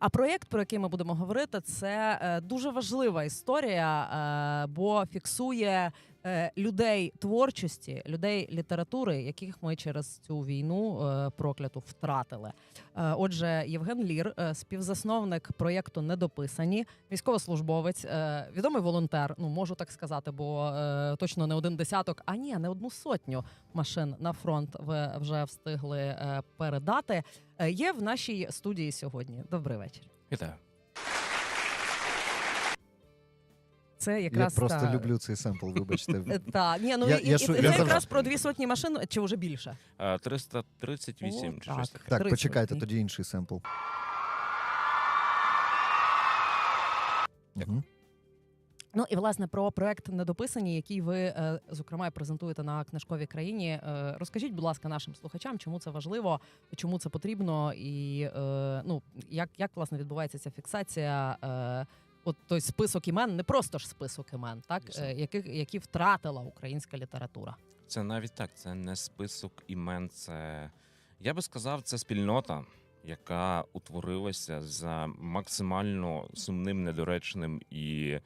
А проєкт, про який ми будемо говорити, це е, дуже важлива історія, е, бо фіксує е, людей творчості, людей літератури, яких ми через цю війну прокляту втратили. Отже, Євген Лір, співзасновник проєкту Недописані, військовослужбовець, відомий волонтер. Ну можу так сказати, бо точно не один десяток, а ні, не одну сотню машин на фронт ви вже встигли передати. Е, Є в нашій студії сьогодні. Добрий вечір. Вітаю. Це Я просто та... люблю цей семпл, вибачте. Та ні, ну Я- і, я і шу- це я якраз завжди- про дві сотні машин, чи вже більше. 338 О, чи щось так. таке. Так, почекайте, тоді інший семпл. Дякую. Ну і власне про проект недописані, який ви е, зокрема презентуєте на книжковій країні. Е, Розкажіть, будь ласка, нашим слухачам, чому це важливо, чому це потрібно, і е, ну як, як власне відбувається ця фіксація. От той список імен, не просто ж список імен, так е, які, втратила українська література. Це навіть так, це не список імен, це я би сказав, це спільнота, яка утворилася за максимально сумним, недоречним і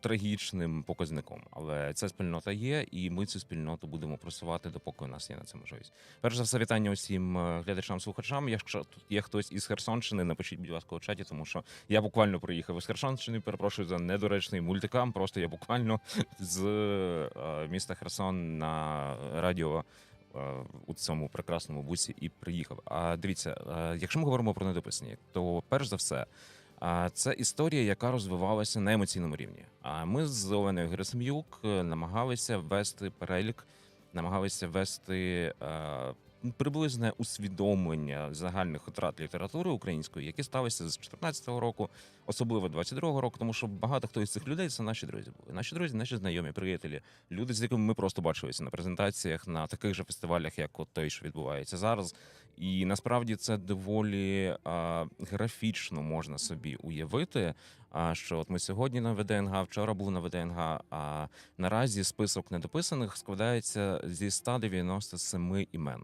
трагічним показником. Але ця спільнота є, і ми цю спільноту будемо просувати, допоки у нас є на це можливість. Перш за все, вітання усім е, глядачам, слухачам. Якщо тут є хтось із Херсонщини, напишіть, будь ласка, у чаті, тому що я буквально приїхав із Херсонщини. Перепрошую за недоречний мультикам. Просто я буквально з е, міста Херсон на радіо. е, У цьому прекрасному бусі і приїхав. А дивіться, е, якщо ми говоримо про недописані, то перш за все, це історія, яка розвивалася на емоційному рівні. А ми з Оленою Герасим'юк е, намагалися ввести перелік, намагалися ввести е, приблизне усвідомлення загальних втрат літератури української, які сталися з 2014 року, особливо 22-го року, тому що багато хто із цих людей це наші друзі були. Наші друзі, наші знайомі, приятелі, люди, з якими ми просто бачилися на презентаціях на таких же фестивалях, як от той, що відбувається зараз. І насправді це доволі а, графічно можна собі уявити. А що от ми сьогодні на ВДНГ, вчора були на ВДНГ. А наразі список недописаних складається зі 197 імен.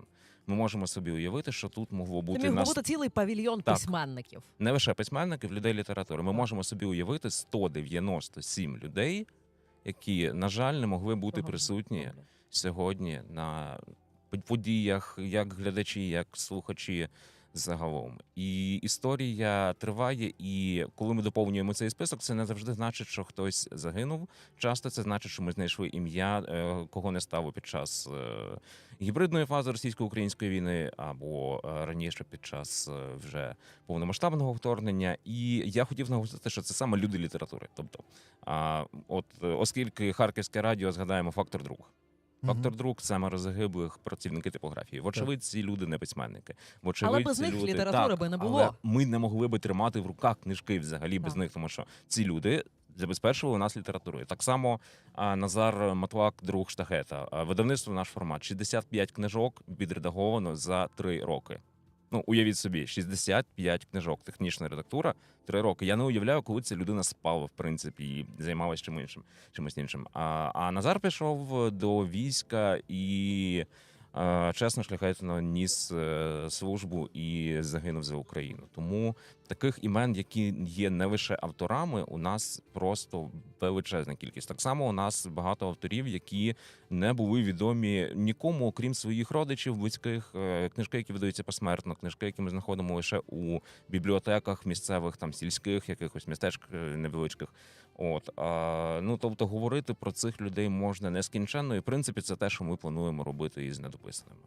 Ми можемо собі уявити, що тут могло бути міг би на бути цілий павільйон Так. письменників. не лише письменників, людей літератури. Ми можемо собі уявити 197 людей, які, на жаль, не могли бути Того, присутні добре. сьогодні на подіях, як глядачі, як слухачі загалом. І історія триває. І коли ми доповнюємо цей список, це не завжди значить, що хтось загинув. Часто це значить, що ми знайшли ім'я, е, кого не стало під час е, гібридної фази російсько-української війни, або е, раніше під час вже повномасштабного вторгнення. І я хотів наголосити, що це саме люди літератури. Тобто, от оскільки Харківське радіо згадаємо фактор друг. Фактор друг саме розгиблих працівники типографії. Вочевидь, ці люди не письменники. Вочевидь, Але без ці них люди... літератури так, би не Але було. ми не могли би тримати в руках книжки взагалі без них, тому що ці люди забезпечували нас літературою. Так само а, Назар Матлак, друг штахета. Видавництво наш формат. 65 книжок відредаговано за три роки. Ну, уявіть собі, 65 книжок, технічна редактура, три роки. Я не уявляю, коли ця людина спала, в принципі, і займалася чим іншим, чимось іншим. А, а Назар пішов до війська і чесно, шляхетно ніс е, службу і загинув за Україну. Тому таких імен, які є не лише авторами, у нас просто величезна кількість. Так само у нас багато авторів, які не були відомі нікому, окрім своїх родичів, близьких Е, книжки, які видаються посмертно, книжки, які ми знаходимо лише у бібліотеках місцевих, там сільських, якихось містечках е, невеличких. От а, ну тобто говорити про цих людей можна нескінченно, і в принципі це те, що ми плануємо робити із недописаними.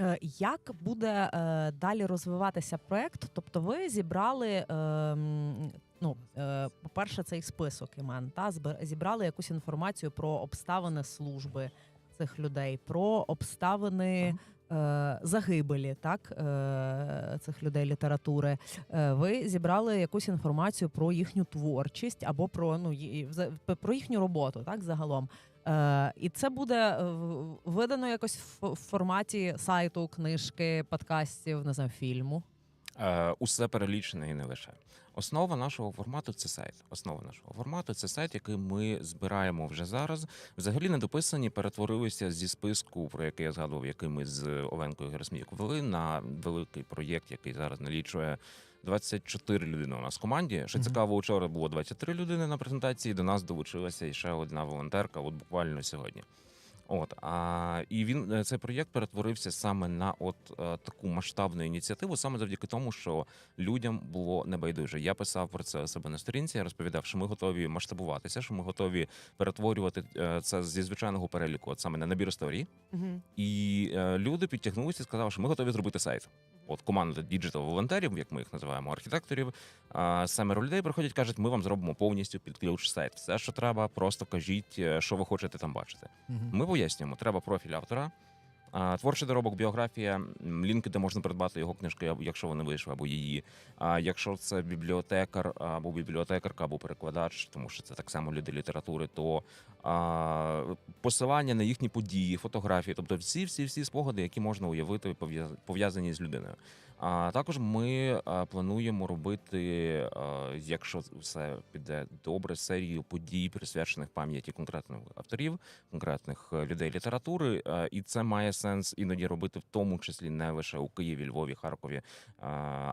Е, Як буде е, далі розвиватися проект? Тобто, ви зібрали е, ну, е, по-перше, цей список імен, та зібрали якусь інформацію про обставини служби цих людей, про обставини. Е, Загибелі так е, цих людей літератури. Е, Ви зібрали якусь інформацію про їхню творчість або про ну про їхню роботу, так загалом. І це буде видано якось в форматі сайту, книжки, подкастів, не знаю, фільму. Е, Усе перелічене і не лише. Основа нашого формату це сайт. Основа нашого формату це сайт, який ми збираємо вже зараз. Взагалі недописані перетворилися зі списку, про який я згадував, який ми з Оленкою Герасміюк вели на великий проєкт, який зараз налічує 24 людини у нас в команді. Що цікаво, вчора було 23 людини на презентації. До нас долучилася ще одна волонтерка, от буквально сьогодні. От а і він е, цей проєкт перетворився саме на от е, таку масштабну ініціативу, саме завдяки тому, що людям було небайдуже. Я писав про це себе на сторінці. Я розповідав, що ми готові масштабуватися, що ми готові перетворювати е, це зі звичайного переліку, от саме на набір історії. Угу. І люди підтягнулися і сказали, що ми готові зробити сайт. От команда діджитал волонтерів, як ми їх називаємо, архітекторів. Семеро людей приходять, кажуть, ми вам зробимо повністю під ключ сайт. Все, що треба, просто кажіть, е, що ви хочете там бачити. Угу. Ми пояснюємо, треба профіль автора. Творчий доробок, біографія, лінки, де можна придбати його книжки, якщо вони вийшли, або її. А якщо це бібліотекар, або бібліотекарка, або перекладач, тому що це так само люди літератури, то а, посилання на їхні події, фотографії, тобто всі, всі, всі спогади, які можна уявити, пов'яз- пов'язані з людиною. А також ми плануємо робити, якщо все піде добре, серію подій, присвячених пам'яті конкретних авторів, конкретних е, людей літератури, е, і це має сенс іноді робити в тому числі не лише у Києві, Львові, Харкові,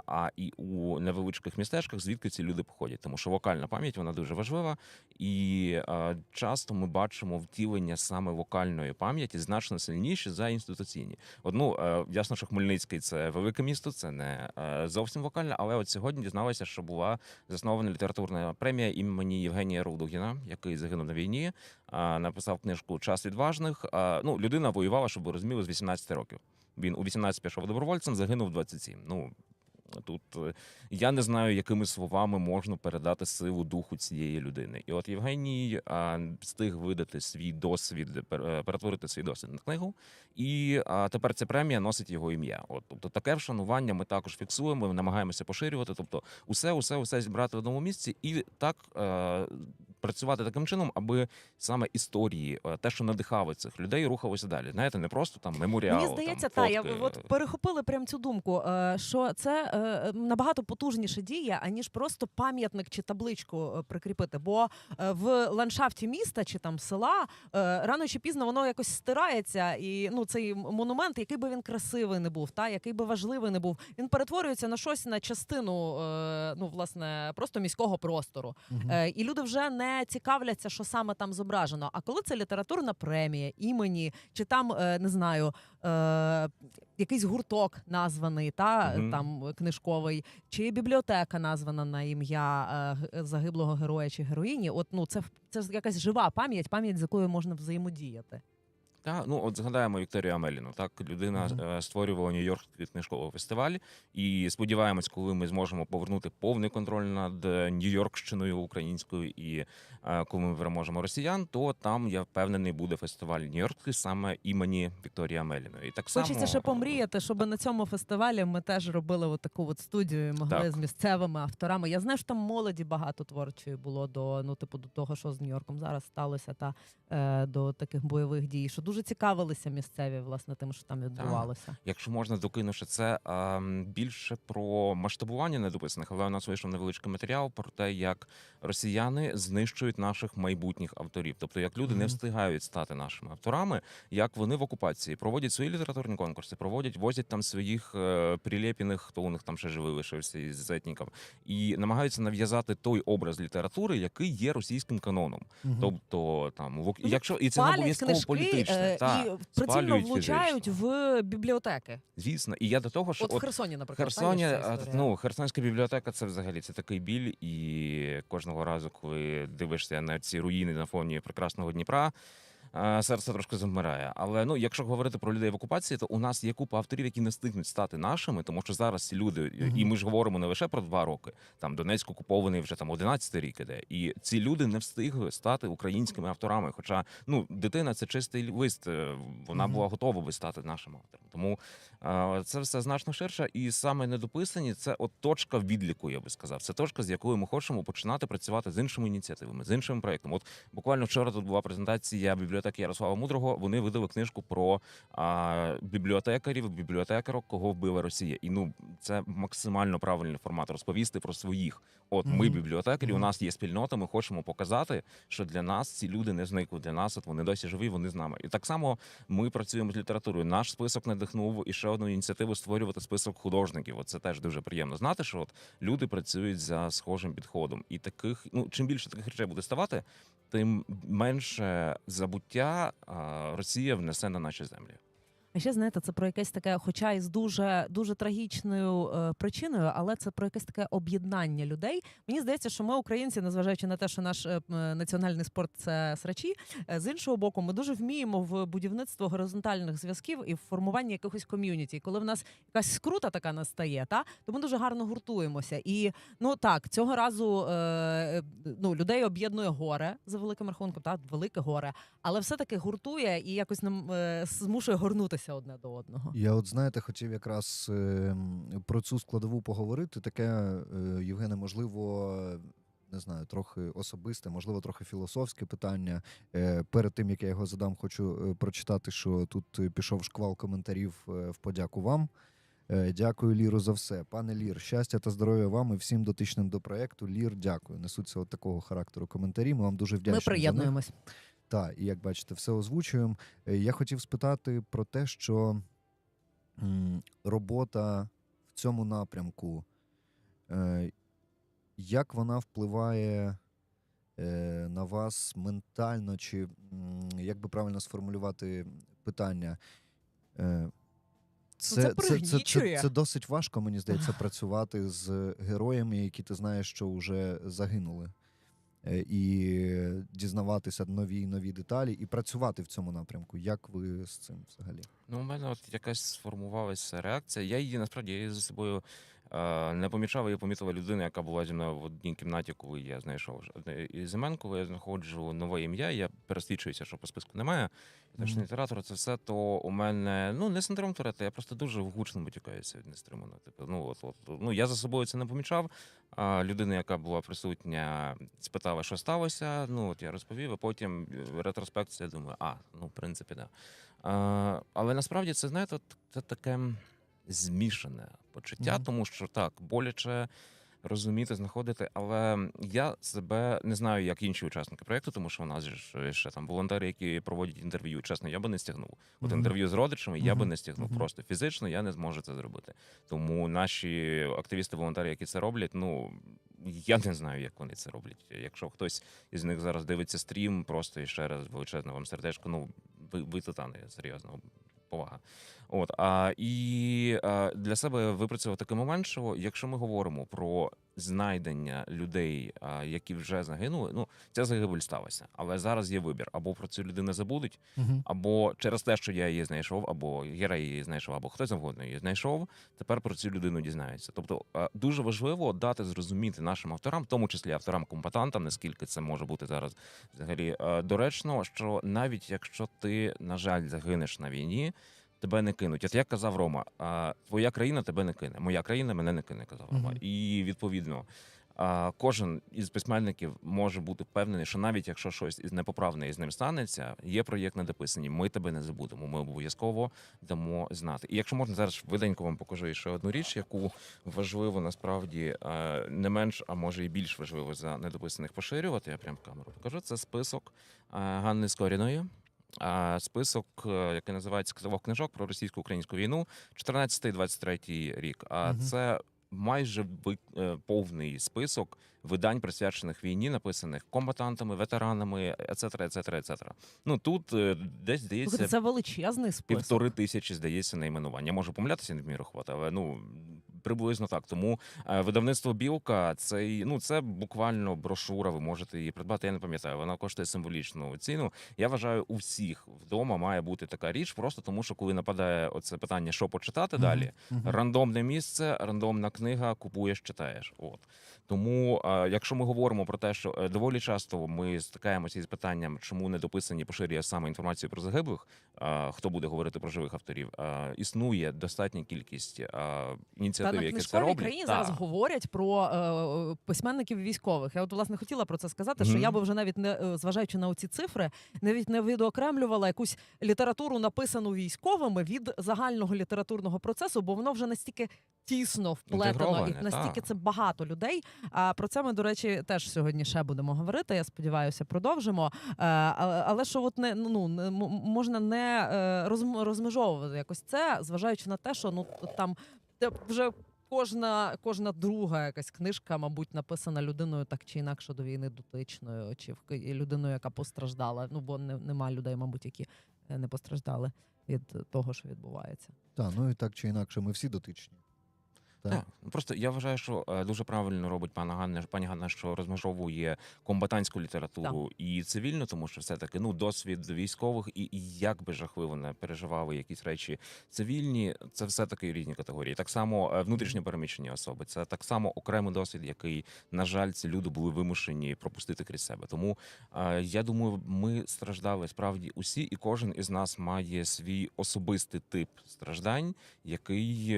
а і у невеличких містечках, звідки ці люди походять. Тому що вокальна пам'ять вона дуже важлива, і часто ми бачимо втілення саме вокальної пам'яті значно сильніші за інституційні. Одну е, ясно, що Хмельницький це велике місто, це не е, зовсім вокальне, але от сьогодні дізналася, що була заснована літературна премія імені Євгенія Рудугіна, який загинув на війні. Написав книжку Час відважних. Ну, людина воювала, щоб ви розуміли, з 18 років. Він у 18 пішов добровольцем, загинув 27. Ну тут е, я не знаю, якими словами можна передати силу духу цієї людини. І от Євгеній встиг видати свій досвід, е, перетворити свій досвід на книгу. І тепер ця премія носить його ім'я. От тобто таке вшанування ми також фіксуємо, намагаємося поширювати. Тобто, усе, усе, усе зібрати в одному місці і так е, працювати таким чином, аби саме історії, е, те, що надихали цих людей, рухалося далі. Знаєте, не просто там меморіал. Мені здається, там, та я фотки. от перехопили прям цю думку, е, що це е, набагато потужніша дія, аніж просто пам'ятник чи табличку прикріпити. Бо в ландшафті міста чи там села рано чи пізно воно якось стирається, і ну цей монумент, який би він красивий не був, та який би важливий не був, він перетворюється на щось на частину, ну власне, просто міського простору. Е, і люди вже не цікавляться, що саме там зображено. А коли це літературна премія імені, чи там е, не знаю, е, якийсь гурток названий, та угу. там книжковий, чи бібліотека названа на ім'я е, загиблого героя чи героїні. От ну це це якась жива пам'ять, пам'ять з якою можна взаємодіяти. Та ну от згадаємо Вікторію Амеліну. Так людина Мгм. е, створювала Нью-Йоркський книжковий фестиваль, і сподіваємось, коли ми зможемо повернути повний контроль над е, Нью-Йоркщиною українською, і е, коли ми переможемо росіян, то там я впевнений буде фестиваль Нью-Йоркський саме імені Вікторії Амеліної. Так само Хочеться ще помріяти, щоб на цьому фестивалі ми теж робили от таку от студію, і могли Так. з місцевими авторами. Я знаю, що там молоді багато творчої було до ну, типу, до того, що з Нью-Йорком зараз сталося, та е, до таких бойових дій, що дуже цікавилися місцеві власне тим, що там відбувалося. Якщо можна докинувши це ем, більше про масштабування недописаних, але у нас вийшов невеличкий матеріал про те, як росіяни знищують наших майбутніх авторів, тобто як люди не встигають стати нашими авторами, як вони в окупації проводять свої літературні конкурси, проводять, возять там своїх е, прилєпіних, хто у них там ще живий лишився із етніків, і намагаються нав'язати той образ літератури, який є російським каноном. Мгм. Тобто там в Ну, якщо і це не обов'язково книжки політичне, е, та, і прицільно спалюють влучають фізично. в бібліотеки. звісно, і я до того, що От, в Херсоні, наприклад, Херсоні, є ж ця а, історія. ну Херсонська бібліотека це взагалі це такий біль, і кожного разу, коли дивишся на ці руїни на фоні прекрасного Дніпра. А, Серце трошки завмирає. Але ну, якщо говорити про людей в окупації, то у нас є купа авторів, які не встигнуть стати нашими, тому що зараз ці люди, і ми ж говоримо не лише про два роки. Там Донецьк окупований вже там 11 рік іде. І ці люди не встигли стати українськими авторами. Хоча ну дитина це чистий лист, е, вона була готова би стати нашим автором. Тому а, Це все значно ширше, і саме недописані це от точка відліку, я би сказав. Це точка, з якою ми хочемо починати працювати з іншими ініціативами, з іншими проектами. От буквально вчора тут була презентація бібліотеки бібліотеки Ярослава Мудрого вони видали книжку про а, бібліотекарів, бібліотекарок, кого вбила Росія. І ну це максимально правильний формат розповісти про своїх. От ми бібліотекарі, у нас є спільнота. Ми хочемо показати, що для нас ці люди не зникли. Для нас от вони досі живі, вони з нами. І так само ми працюємо з літературою. Наш список надихнув і ще одну ініціативу створювати список художників. От це теж дуже приємно знати, що от люди працюють за схожим підходом. І таких, ну чим більше таких речей буде ставати, тим менше забуття а, Росія внесе на наші землі. А ще знаєте, це про якесь таке, хоча і з дуже дуже трагічною е, причиною, але це про якесь таке об'єднання людей. Мені здається, що ми, українці, незважаючи на те, що наш е, національний спорт це срачі, е, з іншого боку, ми дуже вміємо в будівництво горизонтальних зв'язків і в формуванні якихось ком'юніті. Коли в нас якась скрута така настає, та то ми дуже гарно гуртуємося. І ну так, цього разу е, е, ну, людей об'єднує горе за великим рахунком, та велике горе, але все-таки гуртує і якось нам е, змушує горнутися одне до одного. Я от знаєте, хотів якраз е, про цю складову поговорити. Таке, е, Євгене, можливо, не знаю, трохи особисте, можливо, трохи філософське питання. Е, Перед тим як я його задам, хочу е, прочитати, що тут пішов шквал коментарів в подяку вам. Дякую, Ліру, за все. Пане Лір, щастя та здоров'я вам і всім дотичним до проекту. Лір, дякую. Несуться от такого характеру коментарі. Ми вам дуже вдячні. Ми за них. Так, і як бачите, все озвучуємо. Е, Я хотів спитати про те, що робота в цьому напрямку, е, як вона впливає е, на вас ментально, чи як би правильно сформулювати питання? Е, це це, це, це, це досить важко, мені здається, працювати з героями, які ти знаєш, що вже загинули. Е, І дізнаватися нові і нові деталі, і працювати в цьому напрямку. Як ви з цим взагалі? Ну, у мене от якась сформувалася реакція. Я її насправді я її за собою не помічав, її помітила людина, яка була зі мною в одній кімнаті, коли я знайшов ж- і Зимен, коли я знаходжу нове ім'я. Я пересвідчуюся, що по списку немає. Точно Мгм. літератор, це все, то у мене ну не синдром Туретта, я просто дуже гучно матюкаюся від нестримано. Типу, ну от, от ну я за собою це не помічав. А людина, яка була присутня, спитала, що сталося. Ну от я розповів, а потім е, ретроспекція думаю, а ну в принципі, да. А, але насправді це знаєте, це таке змішане почуття, тому що так боляче розуміти, знаходити. Але я себе не знаю, як інші учасники проєкту, тому що у нас ж ще там волонтери, які проводять інтерв'ю. Чесно, я би не стягнув. От інтерв'ю з родичами я би не стягнув. Просто фізично я не зможу це зробити. Тому наші активісти-волонтери, які це роблять, ну я не знаю, як вони це роблять. Якщо хтось із них зараз дивиться стрім, просто і ще раз величезне вам сердечко. Ну ви, ви титани, серйозно. Повага. От а і а, для себе випрацював такий момент, що якщо ми говоримо про знайдення людей, а, які вже загинули, ну ця загибель сталася. Але зараз є вибір: або про цю людину забудуть, Угу. або через те, що я її знайшов, або Гера її знайшов, або хтось завгодно її знайшов. Тепер про цю людину дізнаються. Тобто е, дуже важливо дати зрозуміти нашим авторам, в тому числі авторам-компатантам, наскільки це може бути зараз взагалі е, доречно, що навіть якщо ти, на жаль, загинеш на війні. Тебе не кинуть. От як казав Рома, а, твоя країна тебе не кине. Моя країна мене не кине, казав Рома. Мгм. І відповідно, а, кожен із письменників може бути впевнений, що навіть якщо щось із непоправне із ним станеться, є проєкт недописані. Ми тебе не забудемо. Ми обов'язково дамо знати. І якщо можна зараз швиденько вам покажу ще одну річ, яку важливо насправді не менш, а може і більш важливо за недописаних поширювати. Я прям камеру покажу. Це список Ганни Скоріної. Список, е, який називається «Каталог книжок про російсько-українську війну, 14-23 рік. А Мгм. це майже е, повний список видань, присвячених війні, написаних комбатантами, ветеранами, ецетера, ецетера, ецетера. Ну тут е, десь здається це величезний список. півтори тисячі, здається, найменувань. Я можу помилятися, не вмію рахувати, але ну приблизно так. Тому е, видавництво Білка це ну це буквально брошура. Ви можете її придбати. Я не пам'ятаю, вона коштує символічну ціну. Я вважаю, у всіх вдома має бути така річ, просто тому що коли нападає оце питання, що почитати далі. Рандомне місце, рандомна книга, купуєш, читаєш. От тому, е, якщо ми говоримо про те, що е, доволі часто ми стикаємося із питанням, чому не дописані поширює саме інформацію про загиблих, хто буде говорити про живих авторів, існує достатня кількість ініціатив колективи, які це роблять. країні зараз говорять про е, письменників військових. Я от власне хотіла про це сказати, що я би вже навіть не е, зважаючи на оці цифри, навіть не відокремлювала якусь літературу, написану військовими від загального літературного процесу, бо воно вже настільки тісно вплетено і настільки та. це багато людей. А про це ми, до речі, теж сьогодні ще будемо говорити. Я сподіваюся, продовжимо. Е, Але, що от не ну не можна не е, розм- розмежовувати якось це, зважаючи на те, що ну там те вже. Кожна, кожна друга якась книжка, мабуть, написана людиною так чи інакше до війни дотичною, чи людиною, яка постраждала. Ну бо не, нема людей, мабуть, які е, не постраждали від того, що відбувається. Так, ну і так чи інакше, ми всі дотичні. Так. Так, ну, просто я вважаю, що е, дуже правильно робить пана Ганна, пані Ганна, що розмежовує комбатантську літературу і цивільну, тому що все таки ну досвід військових і, і як би жахливо не переживали якісь речі цивільні, це все таки різні категорії. Так само е, внутрішньо переміщені особи. Це так само окремий досвід, який на жаль ці люди були вимушені пропустити крізь себе. Тому е, я думаю, ми страждали справді усі, і кожен із нас має свій особистий тип страждань, який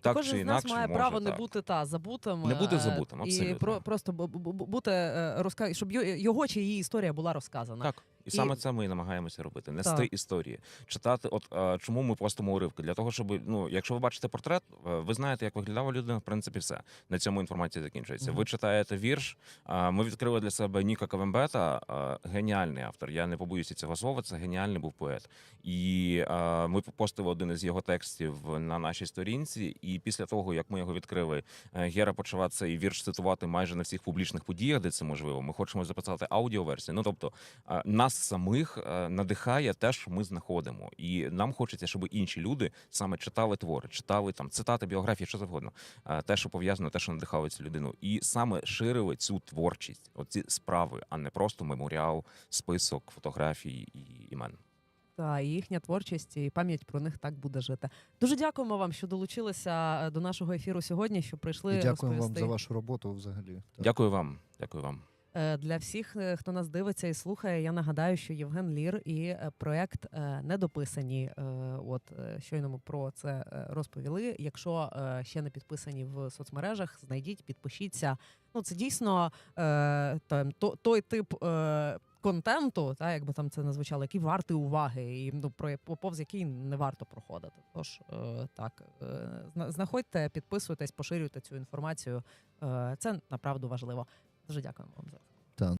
так Кожен чи інакше може, право не так. бути та забутим. Не бути забутим, забутим, і абсолютно. про просто бу- бу- бу- бути е, розка... щоб йо- його чи її історія була розказана. Так. І, саме це ми і намагаємося робити. Нести Так. історії, читати. От е, чому ми постимо уривки? Для того, щоб ну, якщо ви бачите портрет, е, ви знаєте, як виглядала людина. В принципі, все на цьому інформація закінчується. Мгм. Ви читаєте вірш. е, Ми відкрили для себе Ніка Кавембета, е, геніальний автор. Я не побоюся цього слова. Це геніальний був поет. І е, ми постили один із його текстів на нашій сторінці. І після того, як ми його відкрили, Гера почала цей вірш цитувати майже на всіх публічних подіях, де це можливо. Ми хочемо записати аудіоверсію. Ну тобто нас самих е, надихає те, що ми знаходимо, і нам хочеться, щоб інші люди саме читали твори, читали там цитати, біографії, що завгодно, е, те, що пов'язано, те, що надихало цю людину, і саме ширили цю творчість, оці справи, а не просто меморіал, список фотографій і імен. Та і їхня творчість і пам'ять про них так буде жити. Дуже дякуємо вам, що долучилися е, до нашого ефіру сьогодні. Що прийшли І дякуємо вам за вашу роботу взагалі. Так. Дякую вам. Дякую вам. Е, Для всіх, е, хто нас дивиться і слухає, я нагадаю, що Євген Лір і е, проект недописані. От щойно ми про це розповіли. Якщо ще не підписані в соцмережах, знайдіть, підпишіться. Ну це дійсно там той тип. Контенту, та якби там це не звучало, який вартий уваги, і ну про повз який не варто проходити. Тож так знаходьте, підписуйтесь, поширюйте цю інформацію. Це направду важливо. Takže ďakujem vám za